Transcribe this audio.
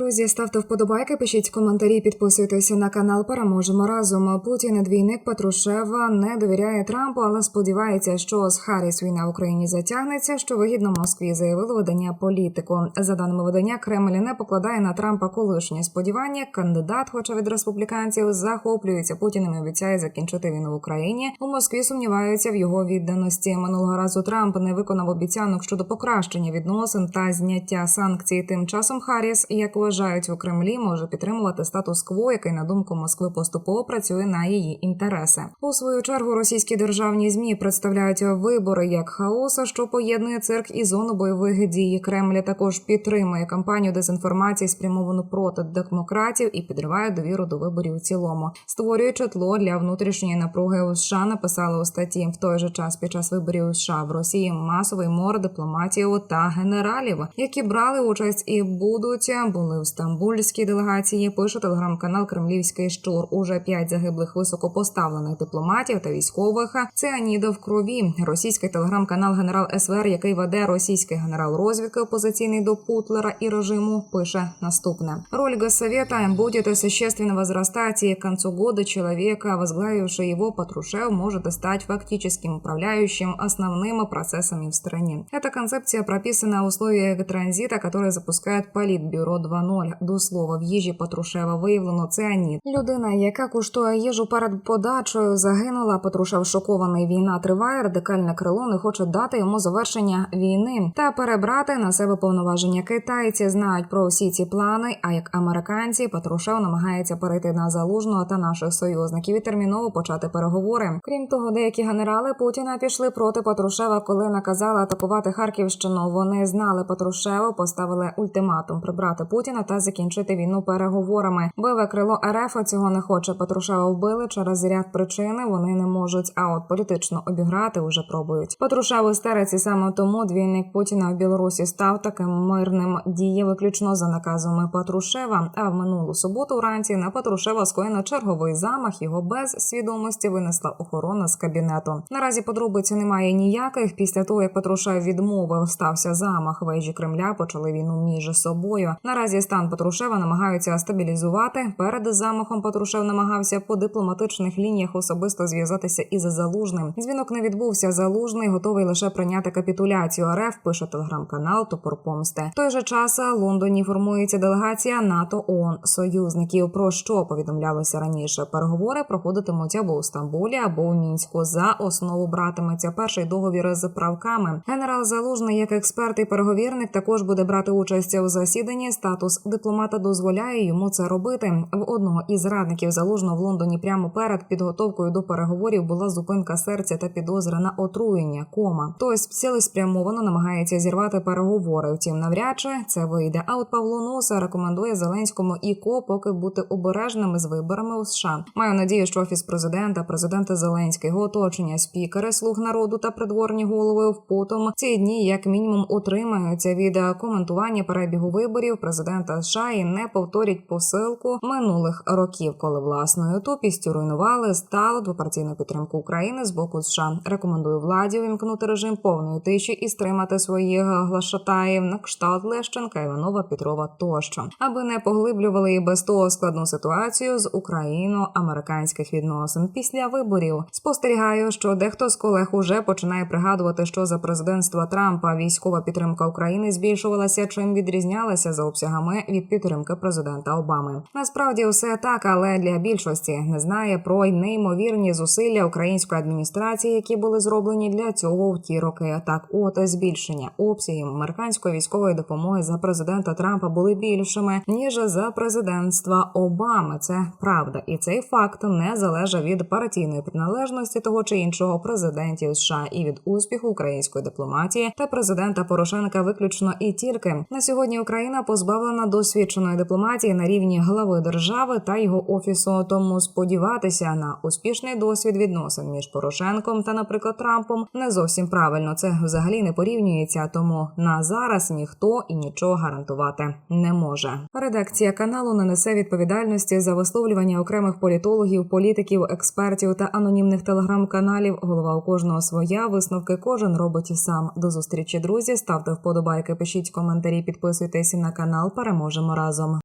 Друзі, ставте вподобайки, пишіть коментарі, підписуйтеся на канал. Переможемо разом. Путін двійник Патрушева не довіряє Трампу, але сподівається, що з Харріс війна в Україні затягнеться. Що вигідно Москві заявило видання політику. За даними видання, Кремль не покладає на Трампа колишні сподівання. Кандидат, хоча від республіканців, захоплюється Путіним і обіцяє закінчити війну в Україні. У Москві сумніваються в його відданості. Минулого разу Трамп не виконав обіцянок щодо покращення відносин та зняття санкцій. Тим часом Харріс, як вважають у Кремлі, може підтримувати статус-кво, який на думку Москви поступово працює на її інтереси. У свою чергу російські державні змі представляють вибори як хаоса, що поєднує цирк і зону бойових дій. Кремль також підтримує кампанію дезінформації, спрямовану проти демократів, і підриває довіру до виборів у цілому, створюючи тло для внутрішньої напруги у США. Написали у статті в той же час під час виборів у США в Росії масовий мор дипломатів та генералів, які брали участь і будуть були в стамбульській делегації. Пише телеграм-канал Кремлівський Штур. Уже п'ять загиблих високопоставлених дипломатів та військових. Це аніда в крові. Російський телеграм-канал Генерал СВР, який веде російський генерал розвідки опозиційний до Путлера і режиму, пише наступне: роль Госсовета будет существенно возрастать, и к концу года человека, возглавивший его Патрушев, может стать фактическим управляющим основными процессами в стране. Эта концепция прописана в условиях транзита, который запускает Политбюро 2.0. До слова, в їжі Патрушева виявлено цианіт. Людина, яка куштує їжу перед подачею, загинула. Патрушев шокований. Війна триває. Радикальне крило не хоче дати йому завершення війни та перебрати на себе повноваження. Китайці знають про всі ці плани. А як американці, Патрушев намагається перейти на залужного та наших союзників і терміново почати переговори. Крім того, деякі генерали Путіна пішли проти Патрушева, коли наказали атакувати Харківщину. Вони знали Патрушева, поставили ультиматум прибрати Путіна та закінчити війну переговорами. Бойове крило РФ цього не хоче. Патрушева вбили через ряд причин. Вони не можуть. А от політично обіграти вже пробують. Патрушев істериці саме тому двійник Путіна в Білорусі став таким мирним. Діє виключно за наказами Патрушева. А в минулу суботу вранці на Патрушева скоєно черговий замах. Його без свідомості винесла охорона з кабінету. Наразі подробиць немає ніяких. Після того як Патрушев відмовив, стався замах. Вежі Кремля почали війну між собою. Наразі стан Патрушева намагаються стабілізувати. Перед замахом Патрушев намагався по дипломатичних лініях особисто зв'язатися із залужним. Дзвінок не відбувся. Залужний готовий лише прийняти капітуляцію. РФ пише телеграм-канал Топор Помсти. В той же час Лондоні формується делегація НАТО ООН союзників. Про що повідомлялося раніше? Переговори проходитимуть або у Стамбулі, або у мінську. За основу братиметься перший договір з правками. Генерал Залужний, як експерт і переговірник, також буде брати участь у засіданні. Статус дипломата дозволяє йому це робити. В одного із радників залужно в Лондоні прямо перед підготовкою до переговорів була зупинка серця та підозра на отруєння. Кома Хтось цілеспрямовано намагається зірвати переговори. Втім, навряд чи це вийде. А от Павло Носа рекомендує Зеленському і ко поки бути обережними з виборами у США. Маю надію, що офіс президента, президента Зеленського, оточення, спікери, слуг народу та придворні голови в потом ці дні як мінімум утримаються від коментування перебігу виборів президента США і не повторять посилку минулих років, коли власною тупістю руйнували сталу двопартійну підтримку України з боку США. Рекомендую владі увімкнути режим повної тиші і стримати своїх глашатаїв на кшталт Лещенка, Іванова, Петрова тощо, аби не поглиблювали і без того складну ситуацію з україно-американських відносин після виборів. Спостерігаю, що дехто з колег уже починає пригадувати, що за президентства Трампа військова підтримка України збільшувалася, чим відрізнялася за обсягами від підтримки президента Обами. Насправді все так, але для більшості не знає про неймовірні зусилля української адміністрації, які були зроблені для цього в ті роки. Так, от збільшення обсягів американської військової допомоги за президента Трампа були більшими ніж за президентства Обами. Це правда, і цей факт не залежить від партійної приналежності того чи іншого президентів США і від успіху української дипломатії та президента Порошенка виключно і тільки на сьогодні Україна позбавлена досвідченої дипломатії на рівні глави держави та його офісу. Тому сподіватися на успішний досвід відносин між Порошенком та, наприклад, Трампом не зовсім правильно. Це взагалі не порівнюється. Тому на зараз ніхто і нічого гарантувати не може. Редакція каналу не несе відповідальності за висловлювання окремих політологів, політиків, експертів та анонімних телеграм-каналів. Голова у кожного своя висновки кожен робить сам. До зустрічі, друзі. Ставте вподобайки, пишіть коментарі, підписуйтесь на канал. Переможемо разом.